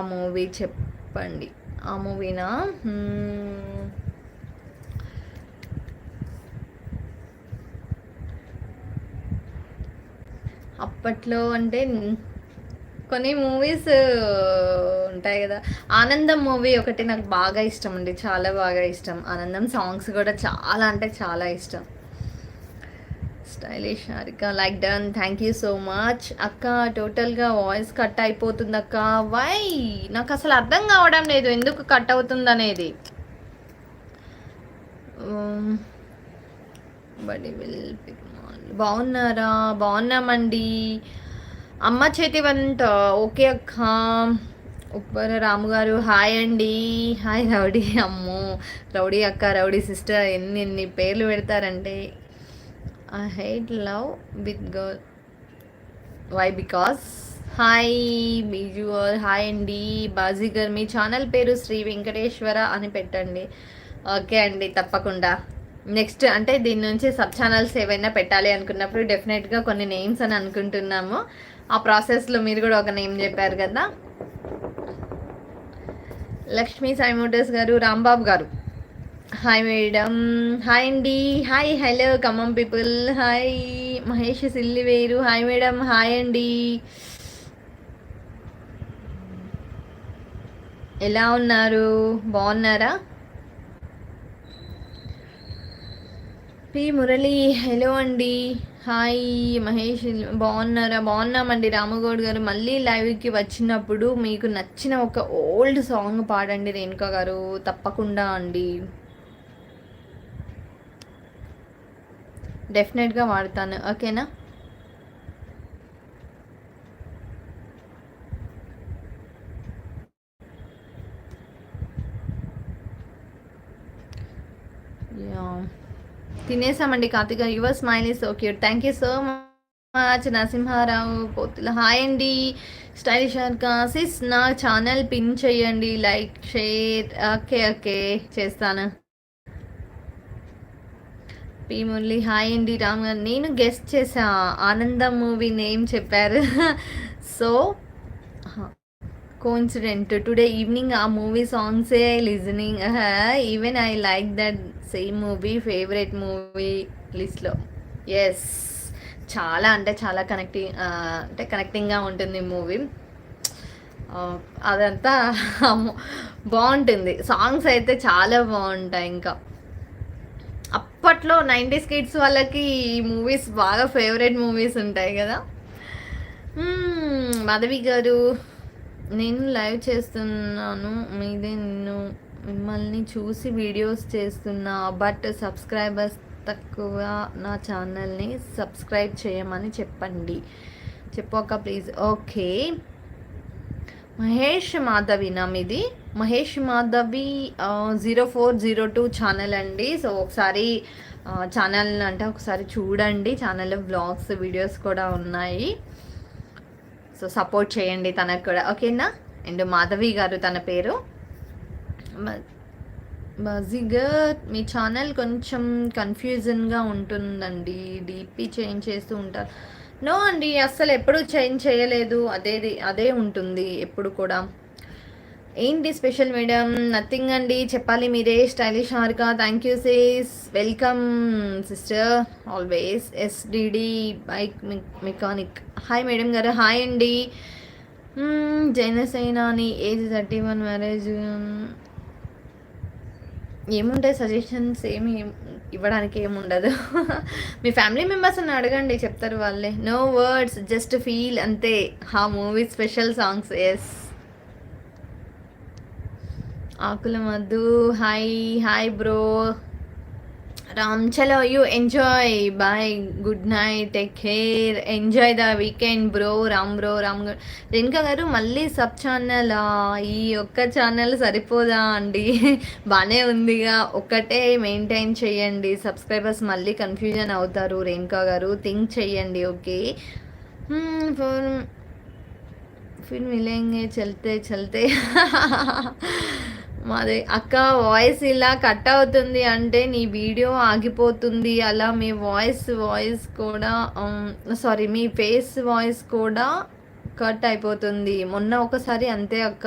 ఆ మూవీ చెప్పండి. ఆ మూవీనా? అప్పట్లో అంటే కొన్ని మూవీస్ ఉంటాయి కదా. ఆనందం మూవీ ఒకటి నాకు బాగా ఇష్టం అండి. చాలా బాగా ఇష్టం. ఆనందం సాంగ్స్ కూడా చాలా అంటే చాలా ఇష్టం. Stylish Harika like done thank you so much అక్క టోటల్గా వాయిస్ కట్ అయిపోతుంది అక్క. వై నాకు అసలు అర్థం కావడం లేదు. ఎందుకు కట్ అవుతుంది అనేది బడి విల్ బాగున్నారా? బాగున్నామండి. అమ్మ చేతి వంట. ఓకే అక్క. ఉప్పర రాము గారు హాయ్ అండి. హాయ్ రౌడీ అమ్మో. రౌడీ అక్క రౌడీ సిస్టర్ ఎన్ని ఎన్ని పేర్లు పెడతారంటే. I hate love with girl why because hi visual hi అండి బాజీగర్ మీ ఛానల్ పేరు శ్రీ వెంకటేశ్వర అని పెట్టండి. ఓకే అండి తప్పకుండా. నెక్స్ట్ అంటే దీని నుంచి సబ్ ఛానల్స్ ఏవైనా పెట్టాలి అనుకున్నప్పుడు డెఫినెట్గా కొన్ని నేమ్స్ అని అనుకుంటున్నాము. ఆ ప్రాసెస్లో మీరు కూడా ఒక నేమ్ చెప్పారు కదా. లక్ష్మీ సాయి మోటర్స్ గారు రాంబాబు గారు. హాయ్ మేడం హాయ్ అండి hi hello Khammam people hi Mahesh Silliveru hi madam hi అండి ఎలా ఉన్నారు? బాగున్నారా? పి మురళి హలో అండి హాయ్ మహేష్ బాగున్నారా? బాగున్నామండి. రామగౌడ్ గారు మళ్ళీ లైవ్కి వచ్చినప్పుడు మీకు నచ్చిన ఒక ఓల్డ్ సాంగ్ పాడండి రేణుక గారు. తప్పకుండా అండి. డెఫినెట్గా వాడతాను. ఓకేనా? తినేసామండి Karthika your smile is so cute. Thank you so much Narasimharao Pothula. Hi అండి. స్టైలిష్ సిస్ నా ఛానల్ పిన్ చేయండి. Like share. Okay okay. చేస్తాను. హ్యాపీ మురళి హాయ్ అండి రామ్ గారు నేను గెస్ట్ చేసా. ఆనందం మూవీ నేమ్ చెప్పారు. సో కోన్సిడెంట్ టుడే ఈవినింగ్ ఆ మూవీ సాంగ్సే listening even I like that same movie favourite movie లిస్ట్లో ఎస్ చాలా అంటే చాలా కనెక్టింగ్ అంటే కనెక్టింగ్గా ఉంటుంది మూవీ అదంతా బాగుంటుంది. సాంగ్స్ అయితే చాలా బాగుంటాయి ఇంకా. అప్పట్లో నైంటీస్ కిడ్స్ వాళ్ళకి ఈ మూవీస్ బాగా ఫేవరెట్ మూవీస్ ఉంటాయి కదా. మాధవి గారు నేను లైవ్ చేస్తున్నాను. మీదే నేను మిమ్మల్ని చూసి వీడియోస్ చేస్తున్నా బట్ సబ్స్క్రైబర్స్ తక్కువ నా ఛానల్ని సబ్స్క్రైబ్ చేయమని చెప్పండి. చెప్పాక ప్లీజ్. ఓకే. మహేష్ మాధవి ఇది Mahesh Madhavi zero four zero two channel అండి. సో ఒకసారి ఛానల్ అంటే ఒకసారి చూడండి. ఛానల్లో బ్లాగ్స్ వీడియోస్ కూడా ఉన్నాయి. సో సపోర్ట్ చేయండి తనకు కూడా. ఓకేనా? అండ్ మాధవి గారు తన పేరు? బజిగర్ మీ ఛానల్ కొంచెం కన్ఫ్యూజన్గా ఉంటుందండి. డీపీ చేంజ్ చేస్తూ ఉంటారు. నో అండి అస్సలు ఎప్పుడు చేంజ్ చేయలేదు. అదేది అదే ఉంటుంది ఎప్పుడు కూడా. ఏంటి స్పెషల్ మేడం? నథింగ్ అండి చెప్పాలి మీరే. Stylish హార్గా thank you sis. Welcome sister. Always SDD bike mechanic. Hi madam గారు హాయ్ అండి. జైనసేనాని ఏజ్ థర్టీ వన్ మ్యారేజ్. ఏముంటాయి సజెషన్స్ ఏమి ఇవ్వడానికి ఏముండదు. మీ ఫ్యామిలీ మెంబర్స్ని అడగండి చెప్తారు వాళ్ళే. నో వర్డ్స్ జస్ట్ ఫీల్ అంతే. హా movie special songs yes Akula Madhu hi hi bro Ram చలో you enjoy bye good night take care enjoy the weekend bro Ram bro Ram Renuka గారు మళ్ళీ సబ్ ఛానల్ ఈ ఒక్క channel సరిపోదా అండి? బాగానే ఉందిగా. ఒక్కటే మెయింటైన్ చేయండి. సబ్స్క్రైబర్స్ మళ్ళీ కన్ఫ్యూజన్ అవుతారు. రేణుకా గారు థింక్ చేయండి ఓకే ఫోన్ ఫిర్ మిలేంగే చల్తే చల్తే మాది అక్క వాయిస్ ఇలా కట్ అవుతుంది అంటే నీ వీడియో ఆగిపోతుంది. అలా మీ వాయిస్ వాయిస్ కూడా um, సారీ మీ ఫేస్ వాయిస్ కూడా కట్ అయిపోతుంది. మొన్న ఒకసారి అంతే అక్క.